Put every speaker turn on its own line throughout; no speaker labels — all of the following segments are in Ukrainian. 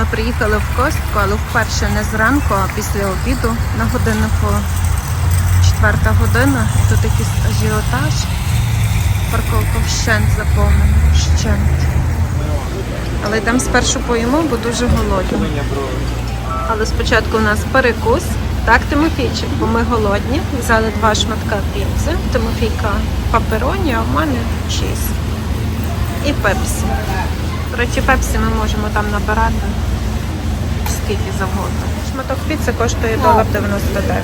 Ми приїхали в Костку, але вперше не зранку, а після обіду на годиннику четверта година. Тут якийсь ажіотаж. Парковка вщент заповнена. Вщент. Але йдемо спершу поїмо, бо дуже голодні. Але спочатку у нас перекус. Так, Тимофійчик, бо ми голодні. Взяли два шматка піци. Тимофійка папероні, а в мене чіз. І пепсі. До речі, пепсі ми можемо там набирати скільки завгодно. Шматок піци коштує долар 99.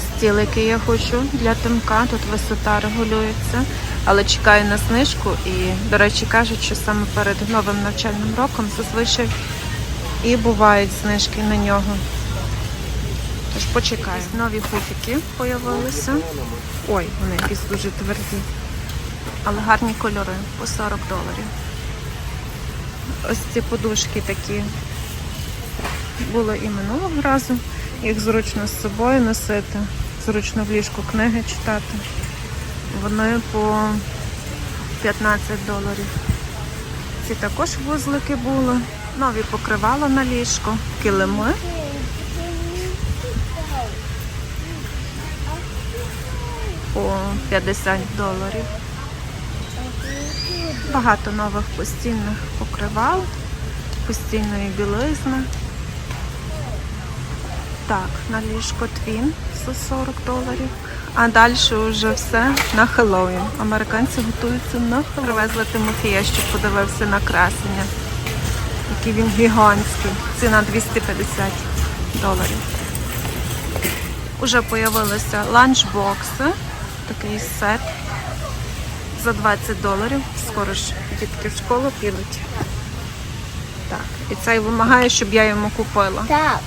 Стіл, я хочу для тимка, тут висота регулюється, але чекаю на знижку і, до речі, кажуть, що саме перед новим навчальним роком зазвичай і бувають знижки на нього. Тож почекаю. Нові хуфіки з'явилися. Ой, вони якісь дуже тверді. Але гарні кольори по 40 доларів. Ось ці подушки такі було і минулого разу. Їх зручно з собою носити, зручно в ліжку книги читати. Вони по 15 доларів. Ці також вузлики були. Нові покривала на ліжко, килими. По 50 доларів. Багато нових постільних покривал, постільної білизни. Так, на ліжко твін за 40 доларів. А далі вже все на Хеллоуін. Американці готуються на Хеллоуін. Привезли Тимофія, щоб подивився на красення. Який він гігантський. Ціна 250 доларів. Уже появилися ланчбокси. Такий сет за 20 доларів. Скоро ж дітки в школу підуть. Так, і цей вимагає, щоб я йому купила.
Так.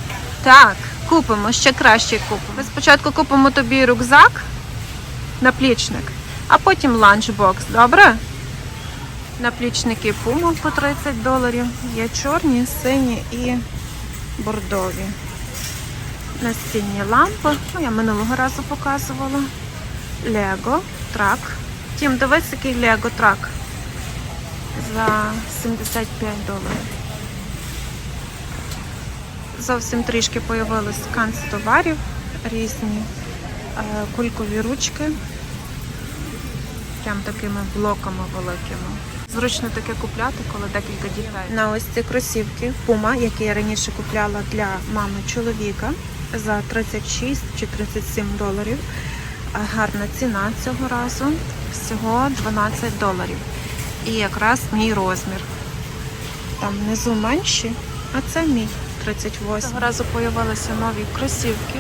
Так, купимо, ще краще купимо. Ми спочатку купимо тобі рюкзак, наплічник, а потім ланчбокс, добре? Наплічники Puma по 30 доларів. Є чорні, сині і бордові. Настільні лампи. Ну, я минулого разу показувала. Лего, трак. Тім, дивись, який Лего трак. За 75 доларів зовсім трішки появились канц товарів, різні е, кулькові ручки, прям такими блоками великими. Зручно таке купляти, коли декілька дітей. На ось ці кросівки Puma, які я раніше купляла для мами чоловіка за 36 чи 37 доларів. Гарна ціна цього разу. Всього 12 доларів. І якраз мій розмір. Там внизу менші, а це мій 38. Цього разу з'явилися нові кросівки.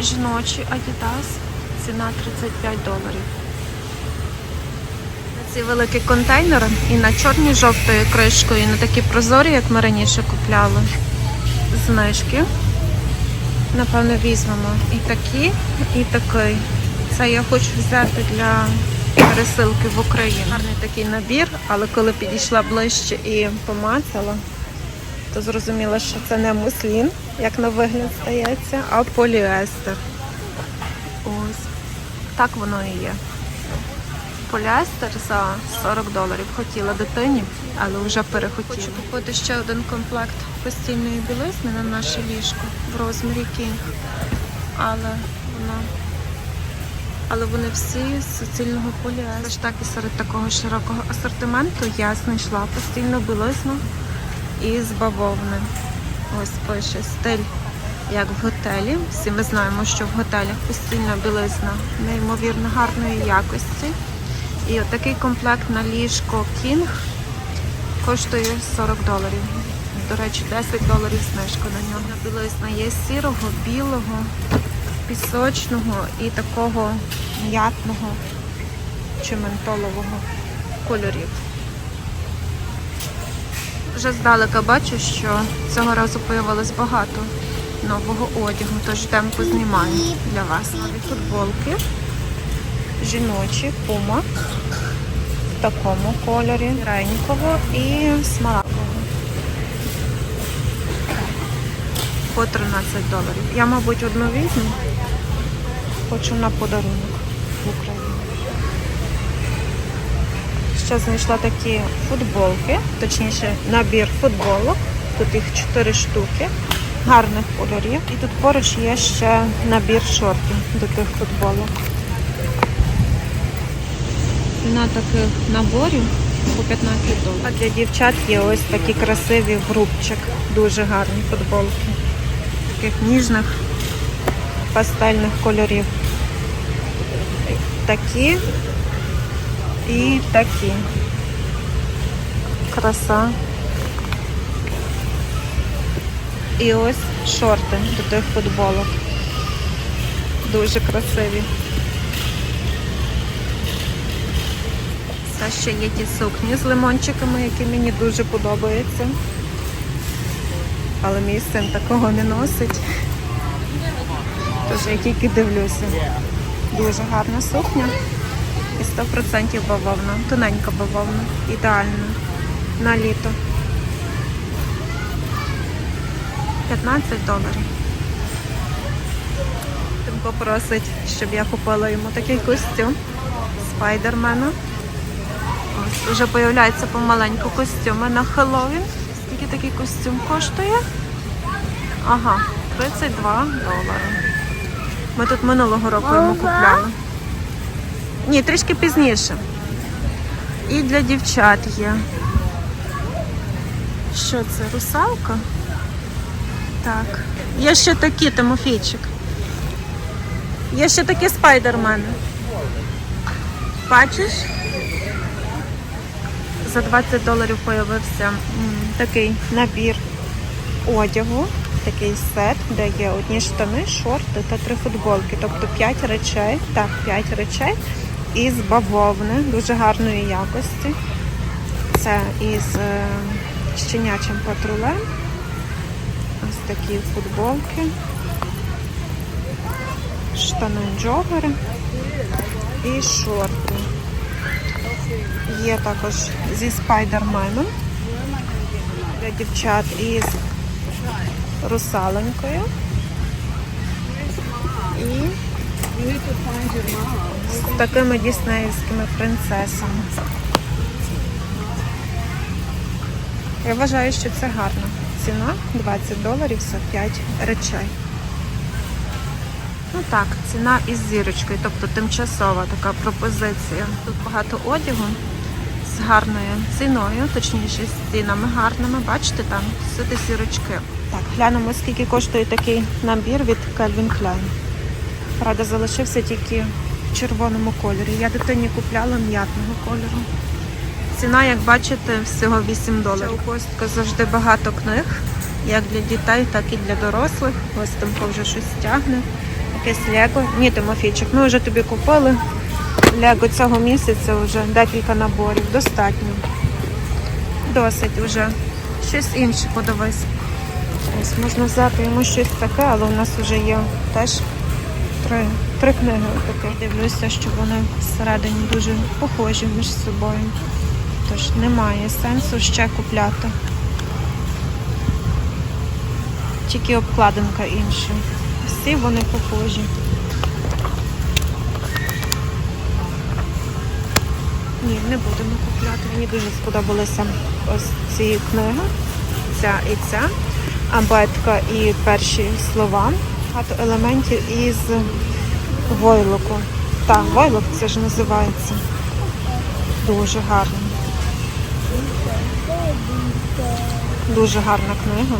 Жіночі Adidas. Ціна 35 доларів. На ці великі контейнери і на чорні жовтою кришкою, і на такі прозорі, як ми раніше купляли. Знижки. Напевно, візьмемо і такі, і такий. Це я хочу взяти для пересилки в Україну. Гарний такий набір, але коли підійшла ближче і помацала, то зрозуміла, що це не муслін, як на вигляд стається, а поліестер. Ось. Так воно і є. Поліестер за 40 доларів хотіла дитині, але вже перехотіла. Хочу купити ще один комплект постільної білизни на наше ліжко в розмірі кінг. Але воно. Але вони всі з суцільного поліестеру. ж так і серед такого широкого асортименту я знайшла постільну білизну із бавовни. Ось пише стиль, як в готелі. Всі ми знаємо, що в готелях постільна білизна неймовірно гарної якості. І отакий комплект на ліжко King коштує 40 доларів. До речі, 10 доларів знижка на нього. Білизна є сірого, білого, пісочного і такого м'ятного чи ментолового кольорів. Вже здалека бачу, що цього разу появилось багато нового одягу, тож йдемо познімаємо для вас нові футболки. Жіночі, пума в такому кольорі, ренького і смарагдового. По 13 доларів. Я, мабуть, одну візьму. Хочу на подарунок в Україну. ще знайшла такі футболки, точніше набір футболок. Тут їх 4 штуки, гарних кольорів. І тут поруч є ще набір шортів до тих футболок. На таких наборів по 15 доларів. А для дівчат є ось такі красиві грубчик. Дуже гарні футболки. Таких ніжних пастельних кольорів. Такі і такі. Краса. І ось шорти до тих футболок. Дуже красиві. Та ще є ті сукні з лимончиками, які мені дуже подобаються. Але мій син такого не носить. Тож я тільки дивлюся. Дуже гарна сукня. І 100% бавовна. Тоненька бавовна. Ідеальна. На літо. 15 доларів. Тимко просить, щоб я купила йому такий костюм спайдермена. Ось вже появляються помаленьку костюми на Хеллоуін. Скільки такий костюм коштує? Ага, 32 долари. Ми тут минулого року йому купляли. Ні, трішки пізніше. І для дівчат є. Що це? Русалка? Так. Є ще такі, Тимофійчик. Є ще такі спайдермени. Бачиш? За 20 доларів появився такий набір одягу, такий сет, де є одні штани, шорти та три футболки. Тобто 5 речей, так, 5 речей із бавовни, дуже гарної якості. Це із е, щенячим патрулем. Ось такі футболки, штани джогери і шорти. Є також зі спайдерменом для дівчат із русаленькою. І з такими діснеївськими принцесами. Я вважаю, що це гарно. Ціна 20 доларів за 5 речей. Ну так, ціна із зірочкою, тобто тимчасова така пропозиція. Тут багато одягу з гарною ціною, точніше з цінами гарними. Бачите, там сюди зірочки. Так, глянемо, скільки коштує такий набір від Calvin Klein. Правда, залишився тільки в червоному кольорі. Я дитині купляла м'ятного кольору. Ціна, як бачите, всього 8 доларів. У костка завжди багато книг, як для дітей, так і для дорослих. Ось Тимко вже щось тягне. Якесь Лего. Ні, Тимофійчик, ми вже тобі купили. Лего цього місяця вже декілька наборів. Достатньо. Досить вже. Щось інше подивись. Ось можна взяти йому щось таке, але у нас вже є теж три, три книги таке. Дивлюся, що вони всередині дуже похожі між собою. Тож немає сенсу ще купляти. Тільки обкладинка інша. Всі вони похожі. Ні, не будемо купляти. Мені дуже сподобалися ось ці книги. Ця і ця. Абетка і перші слова. Багато елементів із войлоку. Так, войлок це ж називається. Дуже гарно. Дуже гарна книга.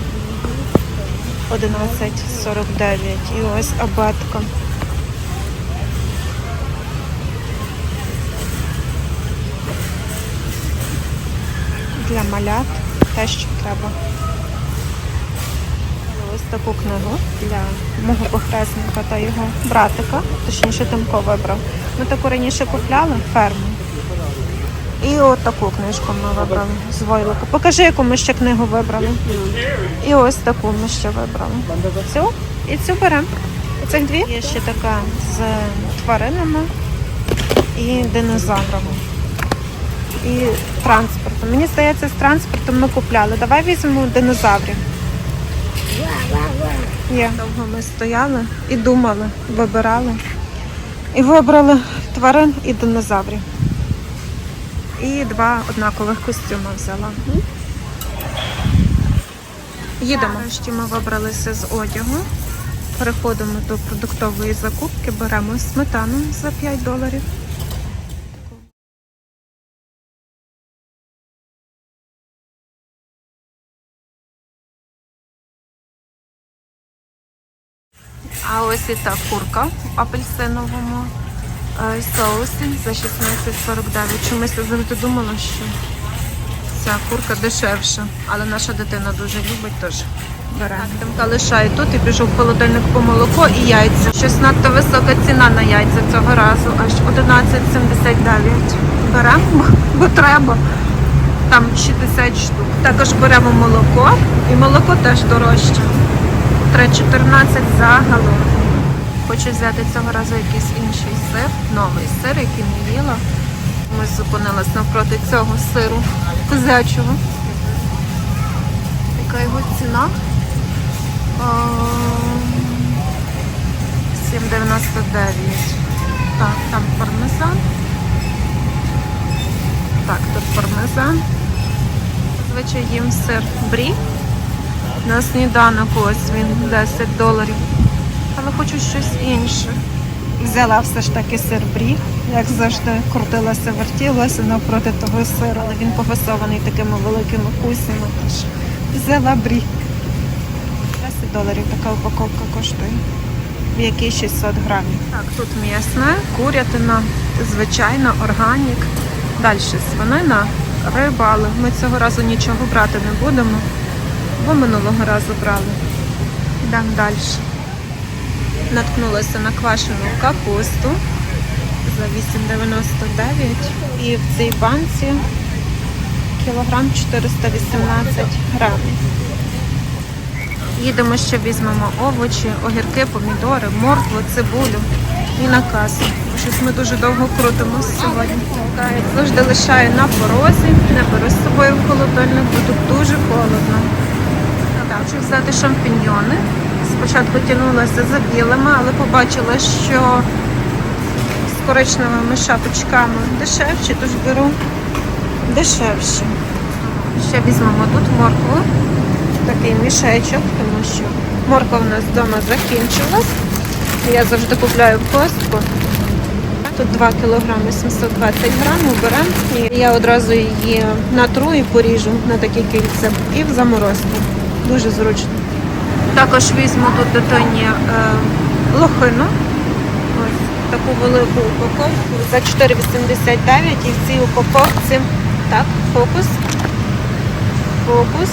11.49. І ось абетка. Для малят те, що треба. Таку книгу для мого похресника та його братика, точніше Тимко вибрав. Ми таку раніше купляли ферму. І от таку книжку ми вибрали з войлоку. Покажи, яку ми ще книгу вибрали. І ось таку ми ще вибрали. Цю і цю беремо. Оцих дві. Є ще така з тваринами і динозаврами. І транспортом. Мені здається, з транспортом ми купляли. Давай візьмемо динозаврів. Є. Довго ми стояли і думали, вибирали. І вибрали тварин і динозаврів. І два однакових костюми взяла. Їдемо. Нарешті ми вибралися з одягу. Переходимо до продуктової закупки, беремо сметану за 5 доларів. А ось і та курка в апельсиновому е, соусі за 16,49. Чомусь я завжди думала, що ця курка дешевша, але наша дитина дуже любить, тож беремо. Так, Тимка лишає тут і біжу в холодильник по молоко і яйця. Щось надто висока ціна на яйця цього разу, аж 11,79. Беремо, бо треба. Там 60 штук. Також беремо молоко, і молоко теж дорожче. 3,14 за галон. Хочу взяти цього разу якийсь інший сир, новий сир, який не їла. Ми зупинились навпроти цього сиру козячого. Яка його ціна? 7,99. Так, там пармезан. Так, тут пармезан. Зазвичай їм сир брі. На сніданок ось він 10 доларів. Але хочу щось інше. Взяла все ж таки сир брі, як завжди, крутилася, вертілася навпроти того сиру, але він пофасований такими великими кусями. Тож взяла брі. 10 доларів така упаковка коштує. В якій 600 грамів. Так, тут м'ясне, курятина, звичайно, органік. Далі свинина, риба, але ми цього разу нічого брати не будемо, бо минулого разу брали. Йдемо далі. Наткнулася на квашену капусту за 8,99 і в цій банці кілограм 418 грамів. Їдемо ще візьмемо овочі, огірки, помідори, моркву, цибулю і на касу. Щось ми дуже довго крутимося сьогодні. Завжди лишаю на порозі, не беру з собою в холодильник, тут дуже холодно. Так, хочу взяти шампіньйони. Спочатку тягнулася за білими, але побачила, що з коричневими шапочками дешевші, тож беру дешевші. Ще візьмемо тут моркву, такий мішечок, тому що морква в нас вдома закінчилась. Я завжди купляю костку. Тут 2 кг 720 грамів беремо. Я одразу її натру і поріжу на такі кільця і в заморозку. Дуже зручно. Також візьму тут дитині е, лохину. Ось таку велику упаковку за 4,89 і в цій упаковці так, фокус. Фокус.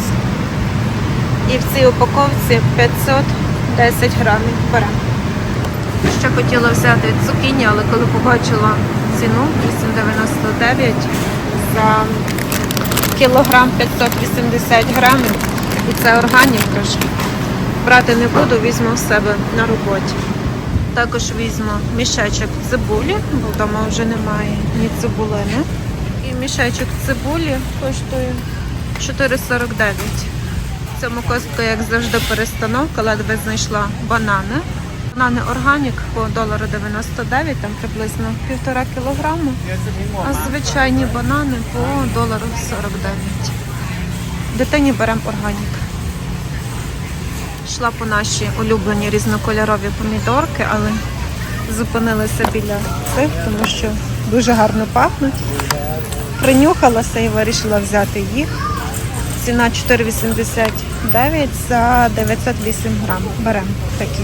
І в цій упаковці 510 грамів беремо. Ще хотіла взяти цукіні, але коли побачила ціну 8,99 за кілограм 580 грамів, і це органік, тож брати не буду, візьму в себе на роботі. Також візьму мішечок цибулі, бо вдома вже немає ні цибулини. І мішечок цибулі коштує 4,49. В цьому костку, як завжди, перестановка, ледве знайшла банани. Банани органік по долару 99, там приблизно півтора кілограму. А звичайні банани по долару 49. Дитині беремо органік. Йшла по наші улюблені різнокольорові помідорки, але зупинилася біля цих, тому що дуже гарно пахнуть. Принюхалася і вирішила взяти їх. Ціна 4,89 за 908 грам. Беремо такі.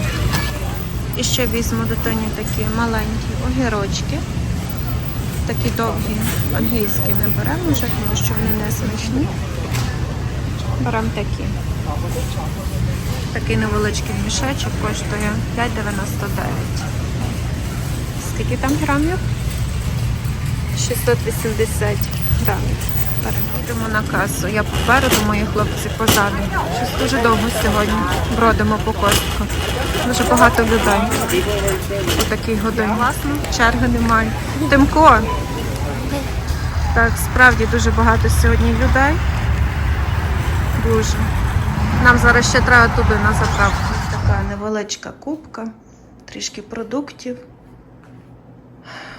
І ще візьму дитині такі маленькі огірочки. Такі довгі англійські не беремо вже, тому що вони не смачні. Беремо такі. Такий невеличкий мішечок коштує 5,99. Скільки там грамів? 680 грамів. Перейдемо на касу. Я попереду, мої хлопці позаду. Щось дуже довго сьогодні бродимо по костку. Дуже багато людей. У такій годині. Класно, черги немає. Тимко. Так, справді дуже багато сьогодні людей. Дуже. Нам зараз ще треба туди на заправку. Така невеличка кубка, трішки продуктів.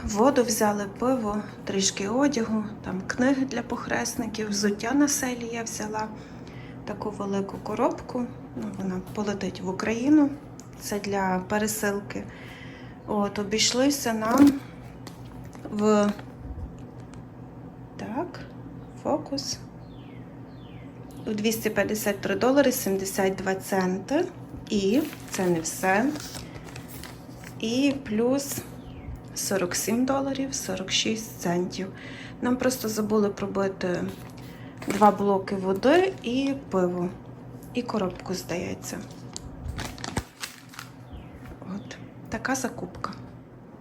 воду взяли, пиво, трішки одягу, там книги для похресників, взуття на селі я взяла. Таку велику коробку. Ну, вона полетить в Україну. Це для пересилки. От, обійшлися нам в так, фокус. У 253 долари 72 центи. І це не все. І плюс 47 доларів 46 центів. Нам просто забули пробити два блоки води і пиво. І коробку, здається. От така закупка.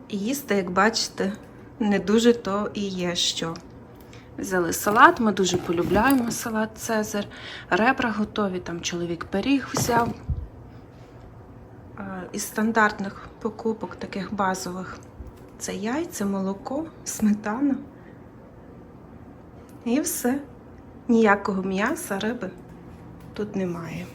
І їсти, як бачите, не дуже то і є що. Взяли салат, ми дуже полюбляємо салат Цезар. Ребра готові, там чоловік пиріг взяв. Е, Із стандартних покупок, таких базових, це яйця, молоко, сметана. І все. Ніякого м'яса, риби тут немає.